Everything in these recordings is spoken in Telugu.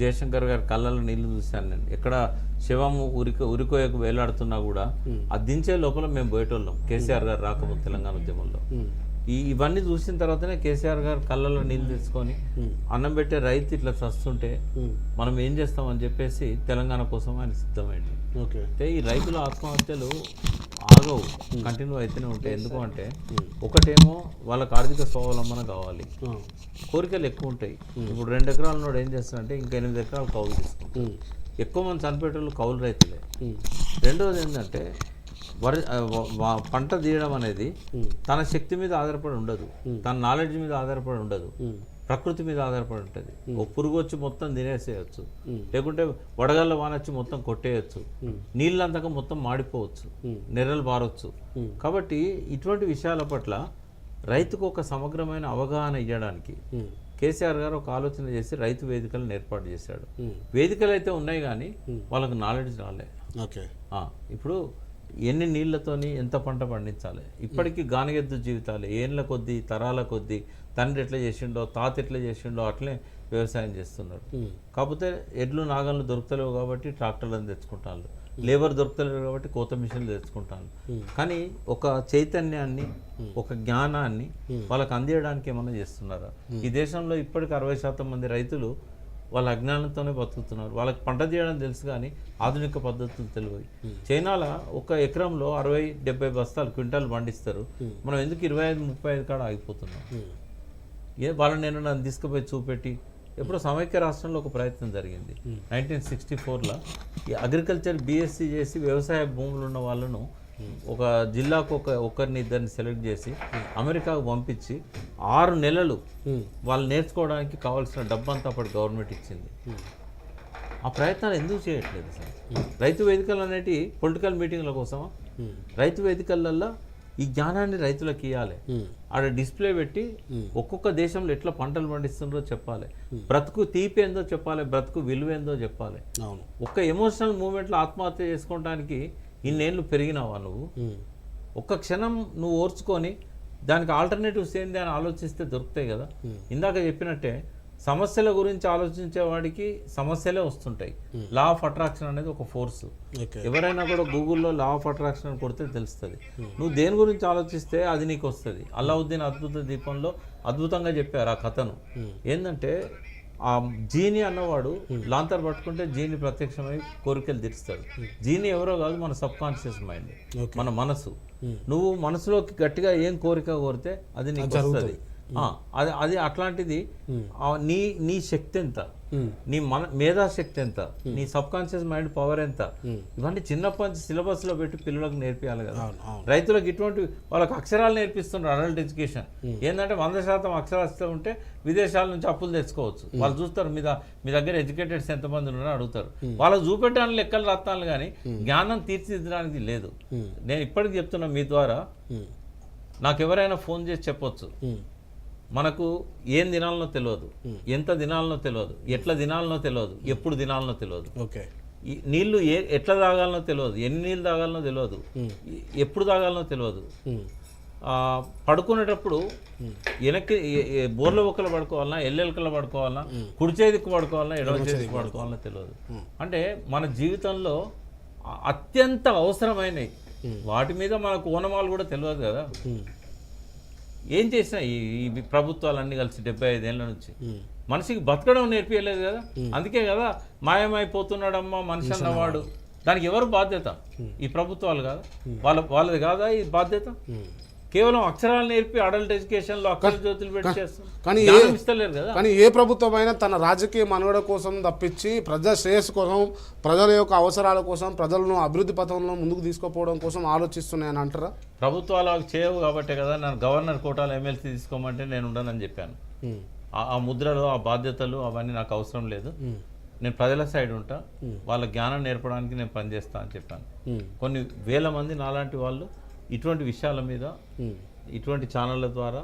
జయశంకర్ గారి కళ్ళలో నీళ్ళు చూశాను నేను. ఎక్కడ శివము ఉరికి ఉరికోయకు వేలాడుతున్నా కూడా అది దించే లోపల మేము పోయేటోళ్ళం కేసీఆర్ గారు రాకముందు తెలంగాణ ఉద్యమంలో. ఈ ఇవన్నీ చూసిన తర్వాతనే కేసీఆర్ గారు కళ్ళలో నీళ్ళు తెచ్చుకొని అన్నం పెట్టే రైతు ఇట్లా చస్తుంటే మనం ఏం చేస్తామని చెప్పేసి తెలంగాణ కోసం ఆయన సిద్ధమైంది. ఓకే. అయితే ఈ రైతుల ఆత్మహత్యలు ఆగవు. కంటిన్యూ అయితేనే ఉంటాయి. ఎందుకు అంటే ఒకటేమో వాళ్ళకి ఆర్థిక స్వావలంబన కావాలి. కోరికలు ఎక్కువ ఉంటాయి. ఇప్పుడు రెండు ఎకరాల నోడు ఏం చేస్తారంటే ఇంకా ఎనిమిది ఎకరాలు కౌలు తీసుకుంటాం ఎక్కువ మంది చనిపోయేటోళ్ళు కౌలు రైతులే. రెండవది ఏంటంటే వరి పంట తీయడం అనేది తన శక్తి మీద ఆధారపడి ఉండదు. తన నాలెడ్జ్ మీద ఆధారపడి ఉండదు. ప్రకృతి మీద ఆధారపడి ఉంటుంది ఒక పురుగు వచ్చి మొత్తం తినేసేయచ్చు. లేకుంటే వడగళ్ళ వాన వచ్చి మొత్తం కొట్టేయచ్చు. నీళ్ళంతక మొత్తం మాడిపోవచ్చు. నెర్రలు బారొచ్చు. కాబట్టి ఇటువంటి విషయాల పట్ల రైతుకు ఒక సమగ్రమైన అవగాహన ఇవ్వడానికి కేసీఆర్ గారు ఒక ఆలోచన చేసి రైతు వేదికలను ఏర్పాటు చేశాడు. వేదికలు అయితే ఉన్నాయి కానీ వాళ్ళకు నాలెడ్జ్ రాలే. ఓకే. ఇప్పుడు ఎన్ని నీళ్ళతోని ఎంత పంట పండించాలి? ఇప్పటికీ గానగెద్దు జీవితాలు ఏళ్ళ కొద్దీ తరాల కొద్దీ తండ్రి ఎట్లా చేసిండో తాత ఎట్లా చేసిండో అట్లే వ్యవసాయం చేస్తున్నారు కాకపోతే ఎడ్లు నాగళ్ళు దొరుకుతలేవు కాబట్టి ట్రాక్టర్లను తెచ్చుకుంటాను లేబర్ దొరుకుతలేవు కాబట్టి కోత మిషన్లు తెచ్చుకుంటాను కానీ ఒక చైతన్యాన్ని ఒక జ్ఞానాన్ని వాళ్ళకి అందియడానికి ఏమన్నా చేస్తున్నారా? ఈ దేశంలో ఇప్పటికి అరవై శాతం మంది రైతులు వాళ్ళ అజ్ఞానంతోనే బతుకుతున్నారు. వాళ్ళకి పంట తీయడం తెలుసు కానీ ఆధునిక పద్ధతులు తెలియదు చైనాలో ఒక ఎకరంలో అరవై డెబ్బై బస్తాలు క్వింటాలు పండిస్తారు. మనం ఎందుకు ఇరవై ఐదు ముప్పై ఐదు కాడ ఆగిపోతున్నాం? ఏ వాళ్ళని నేను నన్ను తీసుకుపోయి చూపెట్టి ఎప్పుడో సమైక్య రాష్ట్రంలో ఒక ప్రయత్నం జరిగింది. నైన్టీన్ సిక్స్టీ ఫోర్లో ఈ అగ్రికల్చర్ బీఎస్సీ చేసి వ్యవసాయ భూములు ఉన్న వాళ్ళను ఒక జిల్లాకు ఒక ఒకరిని ఇద్దరిని సెలెక్ట్ చేసి అమెరికాకు పంపించి ఆరు నెలలు వాళ్ళు నేర్చుకోవడానికి కావాల్సిన డబ్బంతా అప్పటి గవర్నమెంట్ ఇచ్చింది. ఆ ప్రయత్నాలు ఎందుకు చేయట్లేదు సార్? రైతు వేదికలు అనేటి పొలిటికల్ మీటింగ్ల కోసమా? రైతు వేదికలల్లో ఈ జ్ఞానాన్ని రైతులకు ఇవ్వాలి ఆడ డిస్ప్లే పెట్టి ఒక్కొక్క దేశంలో ఎట్లా పంటలు పండిస్తుండ్రో చెప్పాలి. బ్రతుకు తీపి ఏందో చెప్పాలి బ్రతుకు విలువ ఏందో చెప్పాలి. ఒక్క ఎమోషనల్ మూమెంట్లో ఆత్మహత్య చేసుకోవడానికి ఇన్నేళ్ళు పెరిగినావా నువ్వు? ఒక్క క్షణం నువ్వు ఓర్చుకొని దానికి ఆల్టర్నేటివ్స్ ఏంది అని ఆలోచిస్తే దొరుకుతాయి కదా. ఇందాక చెప్పినట్టే సమస్యల గురించి ఆలోచించే వాడికి సమస్యలే వస్తుంటాయి. లా ఆఫ్ అట్రాక్షన్ అనేది ఒక ఫోర్స్ ఎవరైనా కూడా గూగుల్లో లా ఆఫ్ అట్రాక్షన్ అని కొడితే తెలుస్తుంది. నువ్వు దేని గురించి ఆలోచిస్తే అది నీకు వస్తుంది. అల్లావుద్దీన్ అద్భుత దీపంలో అద్భుతంగా చెప్పారు ఆ కథను. ఏంటంటే ఆ జీని అన్నవాడు లాంతర్ పట్టుకుంటే జీని ప్రత్యక్షమై కోరికలు తీరుస్తాడు. జీని ఎవరో కాదు మన సబ్ కాన్షియస్ మైండ్ మన మనసు. నువ్వు మనసులోకి గట్టిగా ఏం కోరిక కోరితే అది నీకు వస్తుంది. అది అది అట్లాంటిది. నీ నీ శక్తి ఎంత? నీ మన మేధాశక్తి ఎంత? నీ సబ్ కాన్షియస్ మైండ్ పవర్ ఎంత? ఇవన్నీ చిన్నప్పటి నుంచి సిలబస్లో పెట్టి పిల్లలకు నేర్పియాలి కదా. రైతులకు ఇటువంటి వాళ్ళకి అక్షరాలు నేర్పిస్తున్నారు అడల్ట్ ఎడ్యుకేషన్. ఏంటంటే వంద శాతం అక్షరాస్యత ఉంటే విదేశాల నుంచి అప్పులు తెచ్చుకోవచ్చు. వాళ్ళు చూస్తారు మీ ద- మీ దగ్గర ఎడ్యుకేటెడ్స్ ఎంతమంది ఉన్నారో అడుగుతారు. వాళ్ళకి చూపెట్టడానికి లెక్కలు రాస్తాను కానీ జ్ఞానం తీర్చిదిద్దడానికి లేదు. నేను ఇప్పటికి చెప్తున్నా మీ ద్వారా. నాకు ఎవరైనా ఫోన్ చేసి చెప్పొచ్చు. మనకు ఏం తినాలనో తెలియదు ఎంత తినాలనో తెలియదు ఎట్లా తినాలనో తెలియదు ఎప్పుడు తినాలనో తెలియదు ఓకే. ఈ నీళ్ళు ఏ ఎట్లా తాగాలనో తెలియదు ఎన్ని నీళ్ళు తాగాలనో తెలియదు ఎప్పుడు తాగాలనో తెలియదు పడుకునేటప్పుడు వెనక్కి బోర్ల ఒక్కలు పడుకోవాలన్నా ఎల్లెలకల పడుకోవాలన్నా కుడి చేతికి పడుకోవాలన్నా ఎడవ చేతికి పడుకోవాలన్నా తెలియదు అంటే మన జీవితంలో అత్యంత అవసరమైనవి వాటి మీద మనకు ఓనమాలు కూడా తెలియదు కదా. ఏం చేసినా ఈ ప్రభుత్వాలన్నీ కలిసి డెబ్బై ఐదేళ్ళ నుంచి. మనిషికి బతకడం నేర్పియలేదు కదా? అందుకే కదా మాయమైపోతున్నాడమ్మా మనిషి అన్నవాడు దానికి ఎవరు బాధ్యత? ఈ ప్రభుత్వాలు కాదా. వాళ్ళ వాళ్ళది కాదా ఈ బాధ్యత. కేవలం అక్షరాలు నేర్పి అడల్ట్ ఎడ్యుకేషన్లో అక్షర జ్యోతులు పెట్టి చేస్తారు కానీ ఇస్తలేరు కదా. కానీ ఏ ప్రభుత్వమైనా తన రాజకీయ మనుగడ కోసం తప్పించి ప్రజా శ్రేయస్సు కోసం ప్రజల యొక్క అవసరాల కోసం ప్రజలను అభివృద్ధి పథంలో ముందుకు తీసుకుపోవడం కోసం ఆలోచిస్తున్నాయని అంటారా? ప్రభుత్వాలు అవి చేయవు కాబట్టే కదా నన్ను గవర్నర్ కోటాలో ఎమ్మెల్సీ తీసుకోమంటే నేను ఉండనని చెప్పాను. ఆ- ముద్రలు ఆ బాధ్యతలు అవన్నీ నాకు అవసరం లేదు. నేను ప్రజల సైడ్ ఉంటా. వాళ్ళ జ్ఞానం నేర్పడానికి నేను పనిచేస్తా అని చెప్పాను. కొన్ని వేల మంది నాలాంటి వాళ్ళు ఇటువంటి విషయాల మీద ఇటువంటి ఛానళ్ళ ద్వారా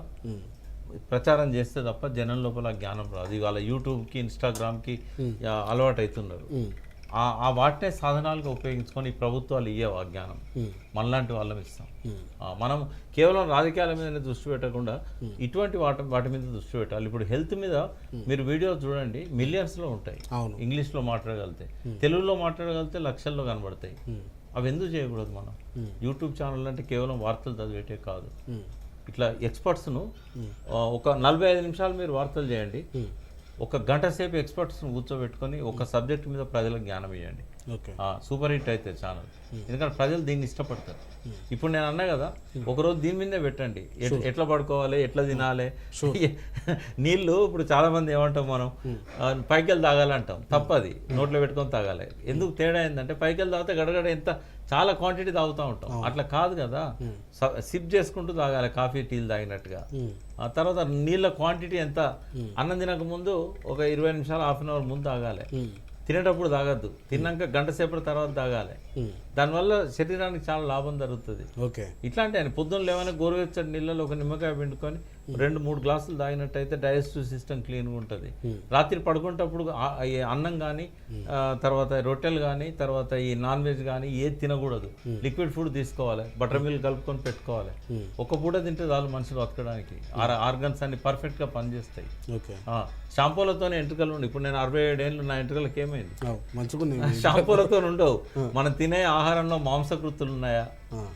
ప్రచారం చేస్తే తప్ప జనం లోపల జ్ఞానం రాదు. ఇవాళ యూట్యూబ్కి ఇన్స్టాగ్రామ్కి అలవాటు అవుతున్నారు ఆ వాటినే సాధనాలుగా ఉపయోగించుకొని ప్రభుత్వాలు ఇయ్యవు ఆ జ్ఞానం. మనలాంటి వాళ్ళం ఇస్తాం. మనం కేవలం రాజకీయాల మీద దృష్టి పెట్టకుండా ఇటువంటి వాటి వాటి మీద దృష్టి పెట్టాలి. ఇప్పుడు హెల్త్ మీద మీరు వీడియో చూడండి మిలియన్స్లో ఉంటాయి. ఇంగ్లీష్లో మాట్లాడగలితే తెలుగులో మాట్లాడగలితే లక్షల్లో కనబడతాయి. అవి ఎందుకు చేయకూడదు మనం? యూట్యూబ్ ఛానల్ అంటే కేవలం వార్తలు చదివేటే కాదు. ఇట్లా ఎక్స్పర్ట్స్ను ఒక నలభై ఐదు నిమిషాలు మీరు వార్తలు చేయండి. ఒక గంట సేపు ఎక్స్పర్ట్స్ను కూర్చోబెట్టుకొని ఒక సబ్జెక్ట్ మీద ప్రజలకు జ్ఞానం ఇవ్వండి. సూపర్ హిట్ అయితే ఛానల్ ఎందుకంటే ప్రజలు దీన్ని ఇష్టపడతారు. ఇప్పుడు నేను అన్నా కదా ఒకరోజు దీని మీదే పెట్టండి. ఎట్- ఎట్లా పడుకోవాలి ఎట్లా తినాలి? నీళ్ళు ఇప్పుడు చాలా మంది ఏమంటాం మనం ఆ, పైకి వెళ్ళి తాగాలంటాం తప్పది. నోట్లో పెట్టుకొని తాగాలి. ఎందుకు తేడా ఏంటంటే పైకి వెళ్ళి తాగితే గడగడ ఎంత చాలా క్వాంటిటీ తాగుతూ ఉంటాం. అట్లా కాదు కదా. సిప్ చేసుకుంటూ తాగాలి కాఫీ టీలు తాగినట్టుగా. ఆ తర్వాత నీళ్ళ క్వాంటిటీ ఎంత? అన్నం తినక ముందు ఒక ఇరవై నిమిషాలు హాఫ్ అన్ అవర్ ముందు తాగాలి. తినేటప్పుడు తాగద్దు. తిన్నాక గంట సేపటి తర్వాత తాగాలి. దానివల్ల శరీరానికి చాలా లాభం జరుగుతుంది. ఓకే. ఇట్లాంటి ఆయన పొద్దున్న లేవని గోరువెచ్చని నీళ్ళలో ఒక నిమ్మకాయ పిండుకొని రెండు మూడు గ్లాసులు తాగినట్టయితే డైజెస్టివ్ సిస్టమ్ క్లీన్గా ఉంటుంది. రాత్రి పడుకునేటప్పుడు అన్నం కానీ తర్వాత రొట్టెలు కానీ తర్వాత ఈ నాన్ వెజ్ కానీ ఏది తినకూడదు. లిక్విడ్ ఫుడ్ తీసుకోవాలి. బటర్ మిల్క్ కలుపుకొని పెట్టుకోవాలి. ఒక పూట తింటే చాలు మనుషులు బతకడానికి. ఆర్గన్స్ అన్ని పర్ఫెక్ట్గా పనిచేస్తాయి. షాంపూలతోనే ఎంట్రుకలు ఉండి ఇప్పుడు నేను అరవై ఏడేళ్ళు నా ఎంట్రుకలకి ఏమైంది షాంపూలతో ఉండవు. మనం తినే ఆహారంలో మాంసకృతులు ఉన్నాయా?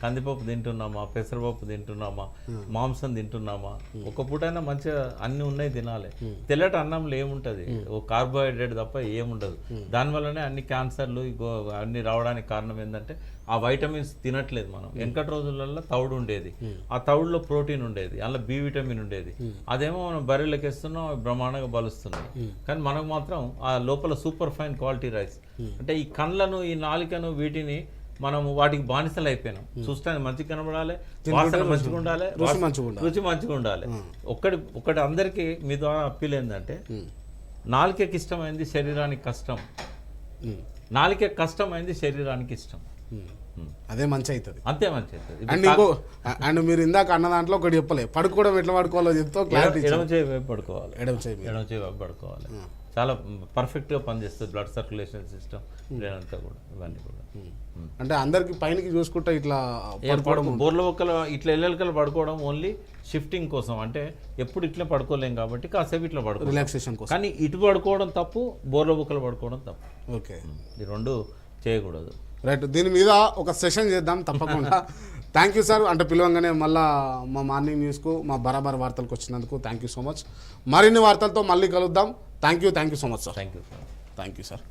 కందిపప్పు తింటున్నామా? పెసరపప్పు తింటున్నామా? మాంసం తింటున్నామా? ఒక పూటైనా మంచిగా అన్ని ఉన్నాయి తినాలి. తెల్లటి అన్నంలో ఏముంటది? ఓ కార్బోహైడ్రేట్ తప్ప ఏముండదు. దానివల్లనే అన్ని క్యాన్సర్లు అన్ని రావడానికి కారణం ఏంటంటే ఆ వైటమిన్స్ తినట్లేదు మనం. వెనకటి రోజులలో తౌడు ఉండేది. ఆ తౌడులో ప్రోటీన్ ఉండేది. అందులో బి విటమిన్ ఉండేది. అదేమో మనం బర్రెలకు ఇస్తున్నాం బ్రహ్మాండంగా బలుస్తున్నాయి కానీ మనకు మాత్రం ఆ లోపల సూపర్ ఫైన్ క్వాలిటీ రైస్ అంటే ఈ కండ్లను ఈ నాలికను వీటిని మనం వాటికి బానిసలు అయిపోయినాం. చూస్తానికి మంచిగా కనబడాలి వాసన మంచిగా ఉండాలి రుచి మంచిగా ఉండాలి. రుచి మంచిగా ఉండాలి. ఒక్కటి ఒకటి అందరికీ మీ ద్వారా అప్పీల్ ఏంటంటే నాలుకకి ఇష్టమైంది శరీరానికి కష్టం. నాలుక కష్టమైంది శరీరానికి ఇష్టం. అదే మంచి అవుతుంది అంతే మంచిది అండ్ ఇంకో అండ్ మీరు ఇందాక అన్న దాంట్లో ఒకటి చెప్పలే పడుకోవడం ఎట్లా పడుకోవాలో చెప్తా క్లారిటీ ఎడమ చేయి పడుకోవాలి. ఎడమ చేయి. ఎడమ చేయి పడుకోవాలి. చాలా పర్ఫెక్ట్గా పనిచేస్తుంది బ్లడ్ సర్క్యులేషన్ సిస్టమ్ అంతా కూడా ఇవన్నీ కూడా. ఉమ్. అంటే అందరికి పైనకి చూసుకుంటా ఇట్లా ఏ పడుకో బోర్ల ఒక్కల ఇట్లా ఎల్లెలకలు పడుకోవడం ఓన్లీ షిఫ్టింగ్ కోసం. అంటే ఎప్పుడు ఇట్లా పడుకోలేం కాబట్టి కాసేపు ఇట్లా పడుకో రిలాక్సేషన్ కోసం. కానీ ఇటు పడుకోవడం తప్పు బోర్ల బుక్కలు పడుకోవడం తప్పు. ఓకే ఈ రెండు చేయకూడదు. రైట్ దీని మీద ఒక సెషన్ చేద్దాం తప్పకుండా. థ్యాంక్ యూ సార్ అంటే పిలవంగానే మళ్ళా మా మార్నింగ్ న్యూస్కు మా బరాబర్ వార్తలకు వచ్చినందుకు థ్యాంక్ యూ సో మచ్ మరిన్ని వార్తలతో మళ్ళీ కలుద్దాం. Thank you thank you so much sir thank you thank you sir